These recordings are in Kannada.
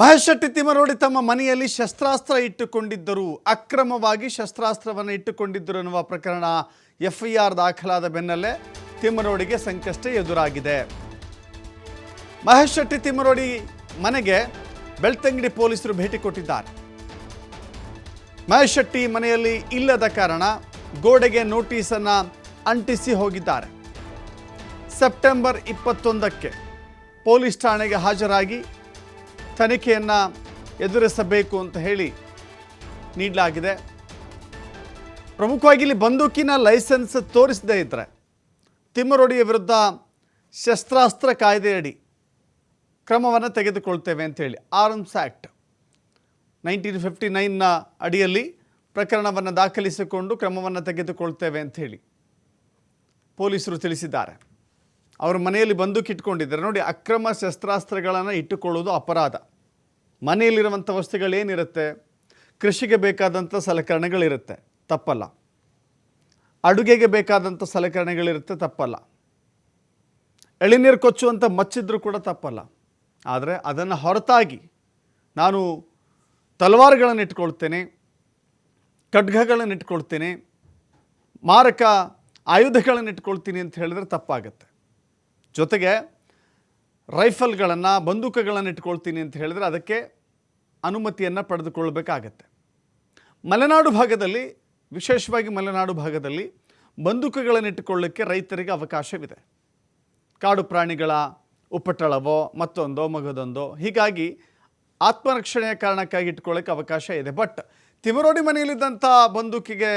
ಮಹೇಶ್ ಶೆಟ್ಟಿ ತಿಮರೋಡಿ ತಮ್ಮ ಮನೆಯಲ್ಲಿ ಶಸ್ತ್ರಾಸ್ತ್ರ ಇಟ್ಟುಕೊಂಡಿದ್ದರು. ಅಕ್ರಮವಾಗಿ ಶಸ್ತ್ರಾಸ್ತ್ರವನ್ನು ಇಟ್ಟುಕೊಂಡಿದ್ದರು ಎನ್ನುವ ಪ್ರಕರಣ ಎಫ್ಐಆರ್ ದಾಖಲಾದ ಬೆನ್ನಲ್ಲೇ ತಿಮ್ಮರೋಡಿಗೆ ಸಂಕಷ್ಟ ಎದುರಾಗಿದೆ. ಮಹೇಶ್ ಶೆಟ್ಟಿ ತಿಮ್ಮರೋಡಿ ಮನೆಗೆ ಬೆಳ್ತಂಗಡಿ ಪೊಲೀಸರು ಭೇಟಿ ಕೊಟ್ಟಿದ್ದಾರೆ. ಮಹೇಶ್ ಶೆಟ್ಟಿ ಮನೆಯಲ್ಲಿ ಇಲ್ಲದ ಕಾರಣ ಗೋಡೆಗೆ ನೋಟಿಸನ್ನು ಅಂಟಿಸಿ ಹೋಗಿದ್ದಾರೆ. ಸೆಪ್ಟೆಂಬರ್ ಇಪ್ಪತ್ತೊಂದಕ್ಕೆ ಪೊಲೀಸ್ ಠಾಣೆಗೆ ಹಾಜರಾಗಿ ತನಿಖೆಯನ್ನು ಎದುರಿಸಬೇಕು ಅಂತ ಹೇಳಿ ನೀಡಲಾಗಿದೆ. ಪ್ರಮುಖವಾಗಿ ಇಲ್ಲಿ ಬಂದೂಕಿನ ಲೈಸೆನ್ಸ್ ತೋರಿಸದೇ ಇದ್ದರೆ ತಿಮ್ಮರೊಡಿಯ ವಿರುದ್ಧ ಶಸ್ತ್ರಾಸ್ತ್ರ ಕಾಯ್ದೆಯಡಿ ಕ್ರಮವನ್ನು ತೆಗೆದುಕೊಳ್ತೇವೆ ಅಂಥೇಳಿ ಆರ್ಮ್ಸ್ ಆ್ಯಕ್ಟ್ ನೈನ್ಟೀನ್ ಫಿಫ್ಟಿ ನೈನ್ನ ಅಡಿಯಲ್ಲಿ ಪ್ರಕರಣವನ್ನು ದಾಖಲಿಸಿಕೊಂಡು ಕ್ರಮವನ್ನು ತೆಗೆದುಕೊಳ್ತೇವೆ ಅಂಥೇಳಿ ಪೊಲೀಸರು ತಿಳಿಸಿದ್ದಾರೆ. ಅವ್ರ ಮನೆಯಲ್ಲಿ ಬಂದೂಕು ಇಟ್ಕೊಂಡಿದ್ದಾರೆ. ನೋಡಿ, ಅಕ್ರಮ ಶಸ್ತ್ರಾಸ್ತ್ರಗಳನ್ನು ಇಟ್ಟುಕೊಳ್ಳೋದು ಅಪರಾಧ. ಮನೆಯಲ್ಲಿರುವಂಥ ವಸ್ತುಗಳೇನಿರುತ್ತೆ? ಕೃಷಿಗೆ ಬೇಕಾದಂಥ ಸಲಕರಣೆಗಳಿರುತ್ತೆ. ತಪ್ಪಲ್ಲ. ಅಡುಗೆಗೆ ಬೇಕಾದಂಥ ಸಲಕರಣೆಗಳಿರುತ್ತೆ. ತಪ್ಪಲ್ಲ. ಎಳಿನೀರು ಕೊಚ್ಚುವಂಥ ಮಚ್ಚಿದ್ರೂ ಕೂಡ ತಪ್ಪಲ್ಲ. ಆದರೆ ಅದನ್ನು ಹೊರತಾಗಿ ನಾನು ತಲವಾರುಗಳನ್ನು ಇಟ್ಕೊಳ್ತೇನೆ, ಖಡ್ಗಗಳನ್ನು ಇಟ್ಕೊಳ್ತೇನೆ, ಮಾರಕ ಆಯುಧಗಳನ್ನು ಇಟ್ಕೊಳ್ತೀನಿ ಅಂತ ಹೇಳಿದ್ರೆ ತಪ್ಪಾಗುತ್ತೆ. ಜೊತೆಗೆ ರೈಫಲ್ಗಳನ್ನು, ಬಂದೂಕಗಳನ್ನು ಇಟ್ಕೊಳ್ತೀನಿ ಅಂತ ಹೇಳಿದ್ರೆ ಅದಕ್ಕೆ ಅನುಮತಿಯನ್ನು ಪಡೆದುಕೊಳ್ಬೇಕಾಗತ್ತೆ. ಮಲೆನಾಡು ಭಾಗದಲ್ಲಿ, ವಿಶೇಷವಾಗಿ ಮಲೆನಾಡು ಭಾಗದಲ್ಲಿ ಬಂದೂಕಗಳನ್ನು ಇಟ್ಟುಕೊಳ್ಳೋಕ್ಕೆ ರೈತರಿಗೆ ಅವಕಾಶವಿದೆ. ಕಾಡು ಪ್ರಾಣಿಗಳ ಉಪಟಳವೋ, ಮತ್ತೊಂದೋ, ಮಗದೊಂದೋ, ಹೀಗಾಗಿ ಆತ್ಮರಕ್ಷಣೆಯ ಕಾರಣಕ್ಕಾಗಿ ಇಟ್ಕೊಳ್ಳೋಕ್ಕೆ ಅವಕಾಶ ಇದೆ. ಬಟ್ ತಿಮರೋಡಿ ಮನೆಯಲ್ಲಿದ್ದಂಥ ಬಂದೂಕಿಗೆ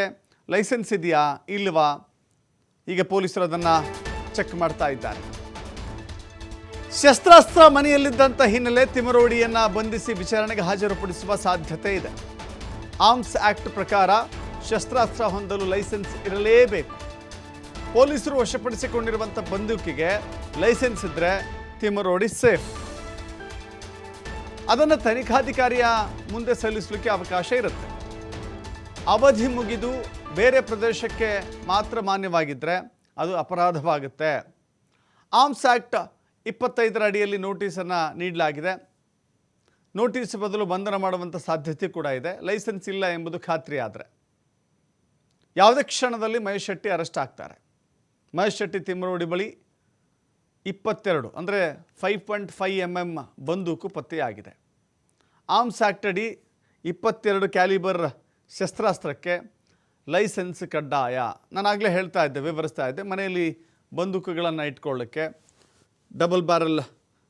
ಲೈಸೆನ್ಸ್ ಇದೆಯಾ, ಇಲ್ವಾ? ಈಗ ಪೊಲೀಸರು ಅದನ್ನು ಚೆಕ್ ಮಾಡ್ತಾ ಇದ್ದಾರೆ. ಶಸ್ತ್ರಾಸ್ತ್ರ ಮನೆಯಲ್ಲಿದ್ದಂಥ ಹಿನ್ನೆಲೆ ತಿಮರೋಡಿಯನ್ನು ಬಂಧಿಸಿ ವಿಚಾರಣೆಗೆ ಹಾಜರುಪಡಿಸುವ ಸಾಧ್ಯತೆ ಇದೆ. ಆರ್ಮ್ಸ್ ಆಕ್ಟ್ ಪ್ರಕಾರ ಶಸ್ತ್ರಾಸ್ತ್ರ ಹೊಂದಲು ಲೈಸೆನ್ಸ್ ಇರಲೇಬೇಕು. ಪೊಲೀಸರು ವಶಪಡಿಸಿಕೊಂಡಿರುವಂಥ ಬಂದೂಕಿಗೆ ಲೈಸೆನ್ಸ್ ಇದ್ದರೆ ತಿಮರೋಡಿ ಸೇಫ್. ಅದನ್ನು ತನಿಖಾಧಿಕಾರಿಯ ಮುಂದೆ ಸಲ್ಲಿಸಲಿಕ್ಕೆ ಅವಕಾಶ ಇರುತ್ತೆ. ಅವಧಿ ಮುಗಿದು ಬೇರೆ ಪ್ರದೇಶಕ್ಕೆ ಮಾತ್ರ ಮಾನ್ಯವಾಗಿದ್ದರೆ ಅದು ಅಪರಾಧವಾಗುತ್ತೆ. ಆರ್ಮ್ಸ್ ಆ್ಯಕ್ಟ್ ಇಪ್ಪತ್ತೈದರ ಅಡಿಯಲ್ಲಿ ನೋಟಿಸನ್ನು ನೀಡಲಾಗಿದೆ. ನೋಟಿಸ್ ಬದಲು ಬಂಧನ ಮಾಡುವಂಥ ಸಾಧ್ಯತೆ ಕೂಡ ಇದೆ. ಲೈಸೆನ್ಸ್ ಇಲ್ಲ ಎಂಬುದು ಖಾತ್ರಿ ಆದರೆ. ಯಾವುದೇ ಕ್ಷಣದಲ್ಲಿ ಮಹೇಶ್ ಶೆಟ್ಟಿ ಅರೆಸ್ಟ್ ಆಗ್ತಾರೆ. ಮಹೇಶ್ ಶೆಟ್ಟಿ ತಿಮ್ಮರೋಡಿ ಬಳಿ ಇಪ್ಪತ್ತೆರಡು, ಅಂದರೆ five point five M M ಬಂದೂಕು ಪತ್ತೆಯಾಗಿದೆ. ಆರ್ಮ್ಸ್ ಆ್ಯಕ್ಟ್ ಇಪ್ಪತ್ತೆರಡು ಕ್ಯಾಲಿಬರ್ ಶಸ್ತ್ರಾಸ್ತ್ರಕ್ಕೆ ಲೈಸೆನ್ಸ್ ಕಡ್ಡಾಯ. ನಾನಾಗಲೇ ಹೇಳ್ತಾ ಇದ್ದೆ, ವಿವರಿಸ್ತಾ ಇದ್ದೆ, ಮನೆಯಲ್ಲಿ ಬಂದೂಕುಗಳನ್ನು ಇಟ್ಕೊಳ್ಳಿಕ್ಕೆ. ಡಬಲ್ ಬ್ಯಾರಲ್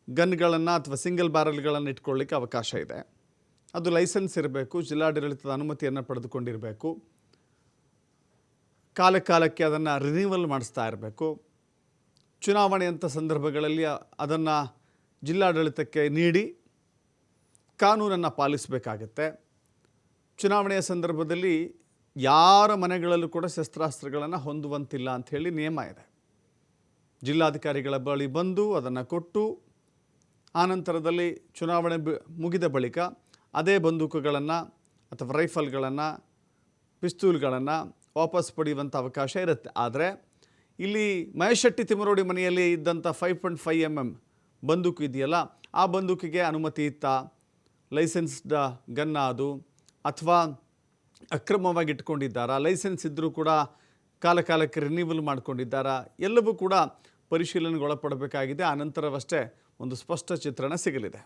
ಗನ್ಗಳನ್ನು ಅಥವಾ ಸಿಂಗಲ್ ಬ್ಯಾರಲ್ಗಳನ್ನು ಇಟ್ಕೊಳ್ಳಿಕ್ಕೆ ಅವಕಾಶ ಇದೆ. ಅದು ಲೈಸೆನ್ಸ್ ಇರಬೇಕು, ಜಿಲ್ಲಾಡಳಿತದ ಅನುಮತಿಯನ್ನು ಪಡೆದುಕೊಂಡಿರಬೇಕು. ಕಾಲ ಕಾಲಕ್ಕೆ ಅದನ್ನು ರಿನ್ಯೂವಲ್ ಮಾಡಿಸ್ತಾ ಇರಬೇಕು. ಚುನಾವಣೆಯಂಥ ಸಂದರ್ಭಗಳಲ್ಲಿ ಅದನ್ನು ಜಿಲ್ಲಾಡಳಿತಕ್ಕೆ ನೀಡಿ ಕಾನೂನನ್ನು ಪಾಲಿಸಬೇಕಾಗತ್ತೆ. ಚುನಾವಣೆಯ ಸಂದರ್ಭದಲ್ಲಿ ಯಾರ ಮನೆಗಳಲ್ಲೂ ಕೂಡ ಶಸ್ತ್ರಾಸ್ತ್ರಗಳನ್ನು ಹೊಂದುವಂತಿಲ್ಲ ಅಂಥೇಳಿ ನಿಯಮ ಇದೆ. ಜಿಲ್ಲಾಧಿಕಾರಿಗಳ ಬಳಿ ಬಂದು ಅದನ್ನು ಕೊಟ್ಟು ಆನಂತರದಲ್ಲಿ ಚುನಾವಣೆ ಮುಗಿದ ಬಳಿಕ ಅದೇ ಬಂದೂಕುಗಳನ್ನು ಅಥವಾ ರೈಫಲ್ಗಳನ್ನು, ಪಿಸ್ತೂಲ್ಗಳನ್ನು ವಾಪಸ್ ಪಡೆಯುವಂಥ ಅವಕಾಶ ಇರುತ್ತೆ. ಆದರೆ ಇಲ್ಲಿ ಮಹೇಶ್ ಶೆಟ್ಟಿ ತಿಮರೋಡಿ ಮನೆಯಲ್ಲಿ ಇದ್ದಂಥ five point five M M ಬಂದೂಕು ಇದೆಯಲ್ಲ, ಆ ಬಂದೂಕಿಗೆ ಅನುಮತಿ ಇತ್ತಾ? ಲೈಸೆನ್ಸ್ಡ್ ಗನ್ನ ಅದು? ಅಥವಾ ಅಕ್ರಮವಾಗಿ ಇಟ್ಕೊಂಡಿದ್ದಾರಾ? ಲೈಸೆನ್ಸ್ ಇದ್ದರೂ ಕೂಡ ಕಾಲ ರಿನೀವಲ್ ರಿನ್ಯೂವಲ್ ಮಾಡ್ಕೊಂಡಿದ್ದಾರಾ ಎಲ್ಲವೂ ಕೂಡ ಪರಿಶೀಲನೆಗೊಳಪಡಬೇಕಾಗಿದೆ ಆ ಆನಂತರವಷ್ಟೇ ಒಂದು ಸ್ಪಷ್ಟ ಚಿತ್ರಣ ಸಿಗಲಿದೆ.